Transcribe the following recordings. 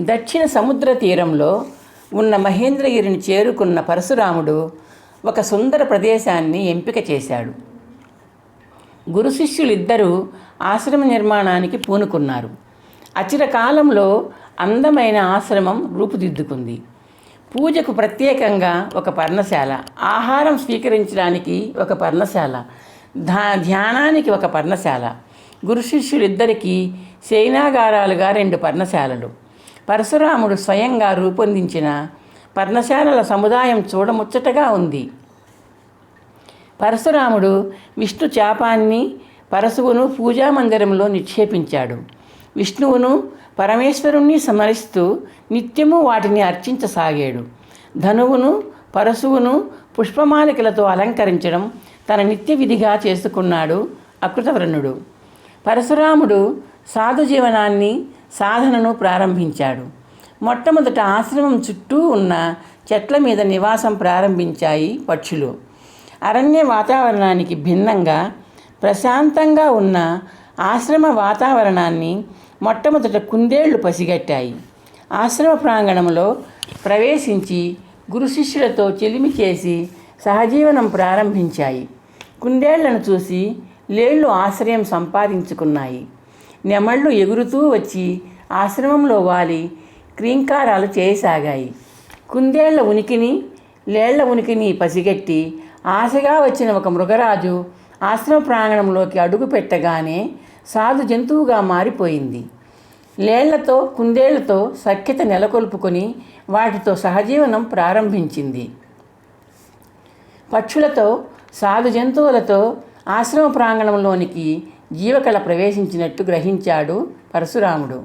దక్షిణ సముద్ర తీరంలో ఉన్న మహేంద్రగిరిని చేరుకున్న పరశురాముడు ఒక సుందర ప్రదేశాన్ని ఎంపిక చేశాడు. గురు శిష్యులిద్దరూ ఆశ్రమ నిర్మాణానికి పూనుకున్నారు. అచిర కాలంలో అందమైన ఆశ్రమం రూపుదిద్దుకుంది. పూజకు ప్రత్యేకంగా ఒక పర్ణశాల ఆహారం స్వీకరించడానికి ఒక పర్ణశాల ధా ధ్యానానికి ఒక పర్ణశాల గురు శిష్యులిద్దరికీ సేనాగారాలుగా రెండు పర్ణశాలలు. పరశురాముడు స్వయంగా రూపొందించిన పర్ణశాలల సముదాయం చూడముచ్చటగా ఉంది. పరశురాముడు విష్ణు చాపాన్ని పరశువును పూజామందిరంలో నిక్షేపించాడు. విష్ణువును పరమేశ్వరుణ్ణి స్మరిస్తూ నిత్యము వాటిని అర్చించసాగాడు. ధనువును పరశువును పుష్పమాలికలతో అలంకరించడం తన నిత్య విధిగా చేసుకున్నాడు అకృతవ్రణుడు. పరశురాముడు సాధు జీవనాన్ని సాధనను ప్రారంభించాడు. మొట్టమొదట ఆశ్రమం చుట్టూ ఉన్న చెట్ల మీద నివాసం ప్రారంభించాయి పక్షులు. అరణ్య వాతావరణానికి భిన్నంగా ప్రశాంతంగా ఉన్న ఆశ్రమ వాతావరణాన్ని మొట్టమొదట కుందేళ్ళు పసిగట్టాయి. ఆశ్రమ ప్రాంగణంలో ప్రవేశించి గురు శిష్యులతో చెలిమి చేసి సహజీవనం ప్రారంభించాయి. కుందేళ్ళను చూసి లేళ్ళు ఆశ్రయం సంపాదించుకున్నాయి. నెమళ్ళు ఎగురుతూ వచ్చి ఆశ్రమంలో వాలి క్రీంకారాలు చేయసాగాయి. కుందేళ్ళ ఉనికిని లేళ్ళ ఉనికిని పసిగట్టి ఆశగా వచ్చిన ఒక మృగరాజు ఆశ్రమ ప్రాంగణంలోకి అడుగు పెట్టగానే సాధు జంతువుగా మారిపోయింది. లేళ్ళతో కుందేళ్ళతో సఖ్యత నెలకొల్పుకొని వాటితో సహజీవనం ప్రారంభించింది. పక్షులతో సాధు జంతువులతో ఆశ్రమ ప్రాంగణంలోనికి జీవకళ ప్రవేశించినట్టు గ్రహించాడు పరశురాముడు.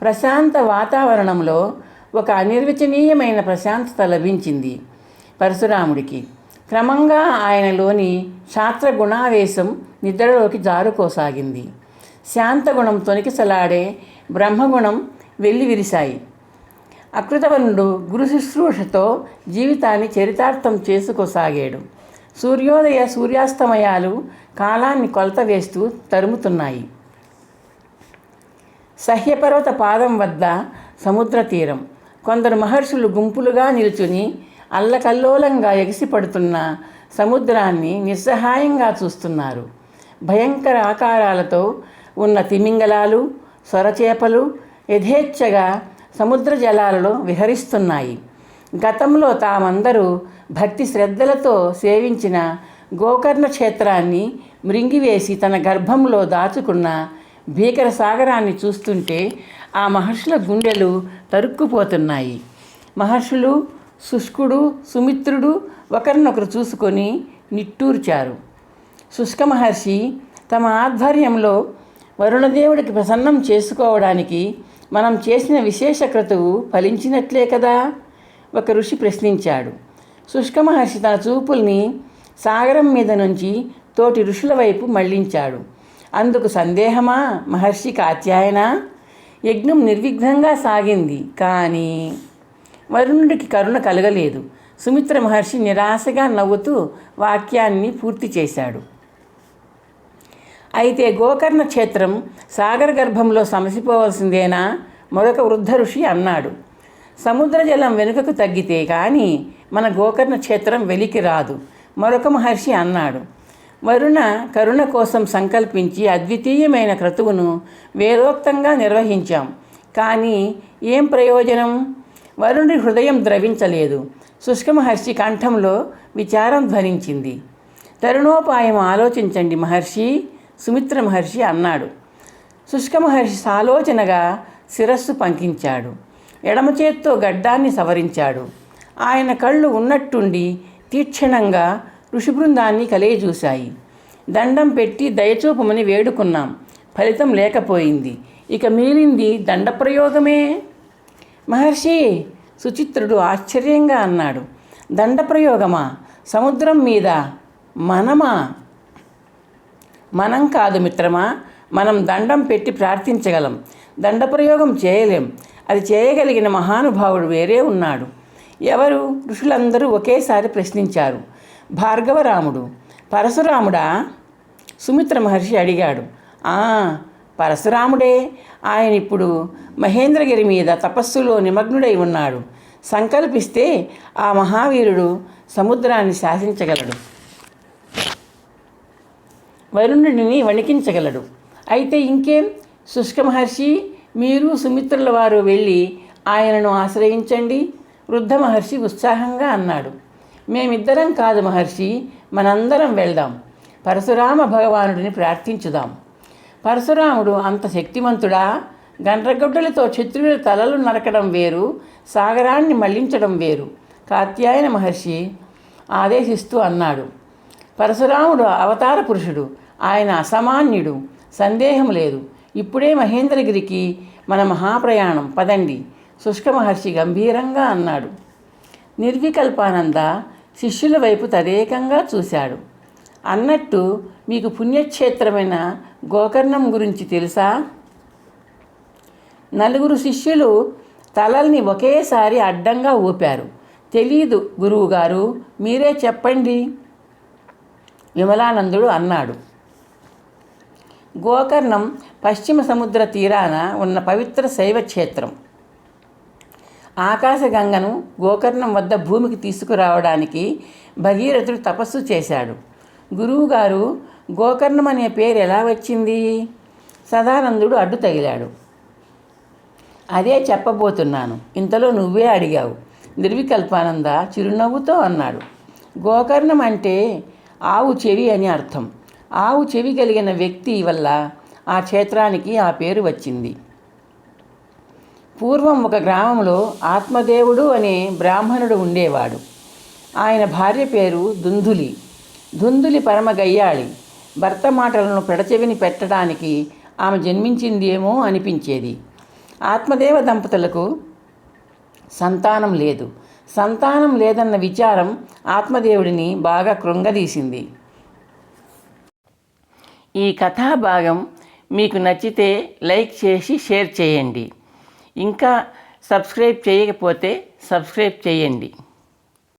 ప్రశాంత వాతావరణంలో ఒక అనిర్వచనీయమైన ప్రశాంతత లభించింది పరశురాముడికి. క్రమంగా ఆయనలోని శాస్త్ర గుణావేశం నిద్రలోకి జారుకోసాగింది. శాంతగుణం తొనికిసలాడే బ్రహ్మగుణం వెల్లివిరిశాయి. అకృతవర్ణుడు గురు శుశ్రూషతో జీవితాన్ని చరితార్థం చేసుకోసాగాడు. సూర్యోదయ సూర్యాస్తమయాలు కాలాన్ని కొలత వేస్తూ తరుముతున్నాయి. సహ్యపర్వత పాదం వద్ద సముద్ర తీరం. కొందరు మహర్షులు గుంపులుగా నిలుచుని అల్లకల్లోలంగా ఎగిసిపడుతున్న సముద్రాన్ని నిస్సహాయంగా చూస్తున్నారు. భయంకర ఆకారాలతో ఉన్న తిమింగలాలు సొరచేపలు యథేచ్ఛగా సముద్ర జలాలలో విహరిస్తున్నాయి. గతంలో తామందరూ భక్తి శ్రద్ధలతో సేవించిన గోకర్ణ క్షేత్రాన్ని మృంగివేసి తన గర్భంలో దాచుకున్న భీకర సాగరాన్ని చూస్తుంటే ఆ మహర్షుల గుండెలు తరుక్కుపోతున్నాయి. మహర్షులు శుష్కుడు సుమిత్రుడు ఒకరినొకరు చూసుకొని నిట్టూర్చారు. శుష్క మహర్షి తమ ఆధ్వర్యంలో వరుణదేవుడికి ప్రసన్నం చేసుకోవడానికి మనం చేసిన విశేష క్రతువు ఫలించినట్లే కదా? ఒక ఋషి ప్రశ్నించాడు. శుష్క మహర్షి తన చూపుల్ని సాగరం మీద నుంచి తోటి ఋషుల వైపు మళ్ళించాడు. అందుకు సందేహమా? మహర్షి కాత్యాయన? యజ్ఞం నిర్విఘ్నంగా సాగింది. కానీ వరుణుడికి కరుణ కలగలేదు. సుమిత్ర మహర్షి నిరాశగా నవ్వుతూ వాక్యాన్ని పూర్తి చేశాడు. అయితే గోకర్ణ క్షేత్రం సాగర గర్భంలో సమసిపోవలసిందేనా? మరొక వృద్ధ ఋషి అన్నాడు. సముద్ర జలం వెనుకకు తగ్గితే కానీ మన గోకర్ణ క్షేత్రం వెలికి రాదు. మరొక మహర్షి అన్నాడు వరుణ కరుణ కోసం సంకల్పించి అద్వితీయమైన క్రతువును వేదోక్తంగా నిర్వహించాం. కానీ ఏం ప్రయోజనం? వరుణుడి హృదయం ద్రవించలేదు. శుష్క మహర్షి కంఠంలో విచారం ధ్వనించింది. తరుణోపాయం ఆలోచించండి మహర్షి సుమిత్ర మహర్షి అన్నాడు. శుష్క మహర్షి సాలోచనగా శిరస్సు పంకించాడు. ఎడమ చేత్తో గడ్డాన్ని సవరించాడు. ఆయన కళ్ళు ఉన్నట్టుండి తీక్షణంగా ఋషి బృందాన్ని దండం పెట్టి దయచూపమని వేడుకున్నాం. ఫలితం లేకపోయింది. ఇక మిగిలింది దండప్రయోగమే? మహర్షి సుచిత్రుడు ఆశ్చర్యంగా అన్నాడు. దండప్రయోగమా? సముద్రం మీద మనమా? మనం కాదు మిత్రమా? మనం దండం పెట్టి ప్రార్థించగలం. దండప్రయోగం చేయలేం. అది చేయగలిగిన మహానుభావుడు వేరే ఉన్నాడు. ఎవరు? ఋషులందరూ ఒకేసారి ప్రశ్నించారు. భార్గవరాముడు పరశురాముడా? సుమిత్ర మహర్షి అడిగాడు. "ఆ, పరశురాముడే. ఆయన ఇప్పుడు మహేంద్రగిరి మీద తపస్సులో నిమగ్నుడై ఉన్నాడు. సంకల్పిస్తే ఆ మహావీరుడు సముద్రాన్ని శాసించగలడు. వరుణుడిని వణికించగలడు. అయితే ఇంకేం? శుష్క మహర్షి మీరు సుమిత్రుల వారు వెళ్ళి ఆయనను ఆశ్రయించండి వృద్ధ మహర్షి ఉత్సాహంగా అన్నాడు. మేమిద్దరం కాదు మహర్షి మనందరం వెళ్దాం. పరశురామ భగవానుడిని ప్రార్థించుదాం. పరశురాముడు అంత శక్తిమంతుడా? గండ్రగొడ్డలతో శత్రువుల తలలు నరకడం వేరు సాగరాన్ని మళ్ళించడం వేరు. కాత్యాయన మహర్షి ఆదేశిస్తూ అన్నాడు. పరశురాముడు అవతార పురుషుడు ఆయన అసామాన్యుడు సందేహం లేదు. ఇప్పుడే మహేంద్రగిరికి మన మహాప్రయాణం. పదండి. శుష్క మహర్షి గంభీరంగా అన్నాడు. నిర్వికల్పానంద శిష్యుల వైపు తదేకంగా చూశాడు. అన్నట్టు మీకు పుణ్యక్షేత్రమైన గోకర్ణం గురించి తెలుసా? నలుగురు శిష్యులు తలల్ని ఒకేసారి అడ్డంగా ఊపారు. తెలీదు గురువుగారు మీరే చెప్పండి. విమలానందుడు అన్నాడు. గోకర్ణం పశ్చిమ సముద్ర తీరాన ఉన్న పవిత్ర శైవ క్షేత్రం. ఆకాశగంగను గోకర్ణం వద్ద భూమికి తీసుకురావడానికి భగీరథుడు తపస్సు చేశాడు. గురువుగారు గోకర్ణం అనే పేరు ఎలా వచ్చింది? సదానందుడు అడ్డు తగిలాడు. అదే చెప్పబోతున్నాను. ఇంతలో నువ్వే అడిగావు. నిర్వికల్పానంద చిరునవ్వుతో అన్నాడు. గోకర్ణం అంటే ఆవు చెవి అని అర్థం. ఆవు చెవి కలిగిన వ్యక్తి వల్ల ఆ క్షేత్రానికి ఆ పేరు వచ్చింది. పూర్వం ఒక గ్రామంలో ఆత్మదేవుడు అనే బ్రాహ్మణుడు ఉండేవాడు. ఆయన భార్య పేరు దుందులి. దుందులి పరమ గయ్యాళి. భర్త మాటలను పెడచెవిని పెట్టడానికి ఆమె జన్మించిందేమో అనిపించేది. ఆత్మదేవ దంపతులకు సంతానం లేదు. సంతానం లేదన్న విచారం ఆత్మదేవుడిని బాగా కృంగదీసింది. ఈ కథాభాగం మీకు నచ్చితే లైక్ చేసి షేర్ చేయండి. ఇంకా సబ్స్క్రైబ్ చేయకపోతే సబ్స్క్రైబ్ చేయండి.